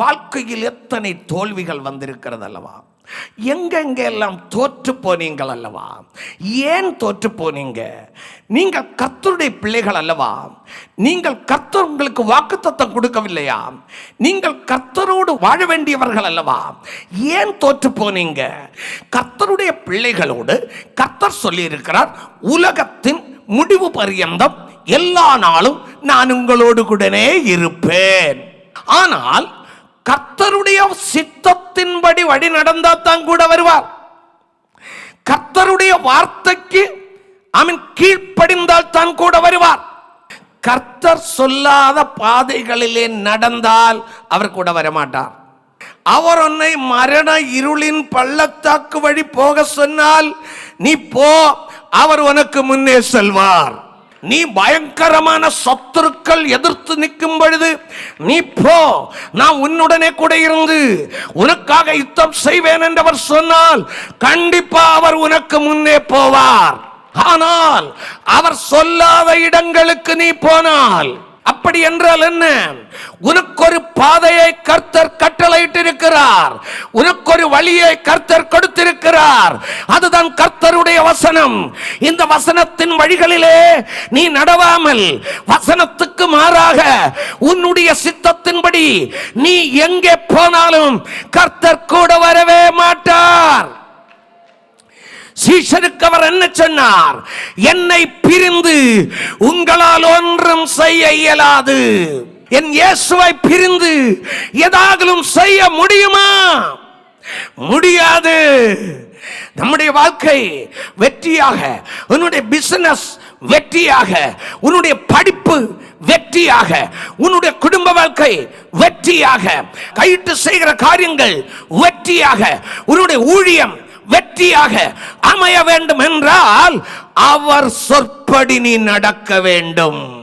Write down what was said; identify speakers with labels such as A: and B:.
A: வாழ்க்கையில் எத்தனை தோல்விகள் வந்திருக்கிறது அல்லவா எங்கெங்கெல்லாம் தோற்று போனீங்கள் அல்லவா ஏன் தோற்று போனீங்க? நீங்கள் கர்த்தருடைய பிள்ளைகள் அல்லவா? நீங்கள் கர்த்தர் உங்களுக்கு வாக்குத்தத்தம் கொடுக்கவில்லையா? நீங்கள் கர்த்தரோடு வாழ வேண்டியவர்கள் அல்லவா? ஏன் தோற்று போனீங்க? கர்த்தருடைய பிள்ளைகளோடு கர்த்தர் சொல்லியிருக்கிறார் உலகத்தின் முடிவு பரியந்தம் எல்லா நாளும் நான் உங்களோடு கூடனே இருப்பேன். ஆனால் கர்த்தருடைய சித்தத்தின்படி வழி நடந்தா தான் கூட வருவார். கர்த்தருடைய வார்த்தைக்கு அவன் கீழ்ப்படிந்தால் தான் கூட வருவார். கர்த்தர் சொல்லாத பாதைகளிலே நடந்தால் அவர் கூட வரமாட்டார். அவர் உன்னை மரண இருளின் பள்ளத்தாக்கு வழி போக சொன்னால் நீ போ அவர் உனக்கு முன்னே செல்வார். நீ பயங்கரமான சத்துருக்கள் எதிர்த்து நிற்கும் பொழுது நீ போ நான் உன்னுடனே கூட இருந்து உனக்காக யுத்தம் செய்வேன் என்றவர் சொன்னால் கண்டிப்பா அவர் உனக்கு முன்னே போவார். ஆனால் அவர் சொல்லாத இடங்களுக்கு நீ போனால் அப்படி என்றால் என்ன? உனக்கொரு பாதையை கர்த்தர் உனக்கு உனக்கொரு வழியை கர்த்தர் கொடுத்திருக்கிறார். அதுதான் கர்த்தருடைய வசனம். இந்த வசனத்தின் வழிகளிலே நீ நடவாமல் வசனத்துக்கு மாறாக உன்னுடைய சித்தத்தின்படி நீ எங்கே போனாலும் கர்த்தர் கூட வரவே மாட்டார். சீஷனுக்கு அவர் என்ன சொன்னார்? என்னை பிரிந்து உங்களால் ஒன்றும் செய்ய இயலாது. என் இயேசுவை பிரிந்து ஏதாகலும் செய்ய முடியுமா? முடியாது. நம்முடைய வாழ்க்கை வெற்றியாக உன்னுடைய பிசினஸ் வெற்றியாக உன்னுடைய படிப்பு வெற்றியாக உன்னுடைய குடும்ப வாழ்க்கை வெற்றியாக கையிட்டு செய்கிற காரியங்கள் வெற்றியாக உன்னுடைய ஊழியம் வெற்றியாக அமைய வேண்டும் என்றால் அவர் சொற்படி நீ நடக்க வேண்டும்.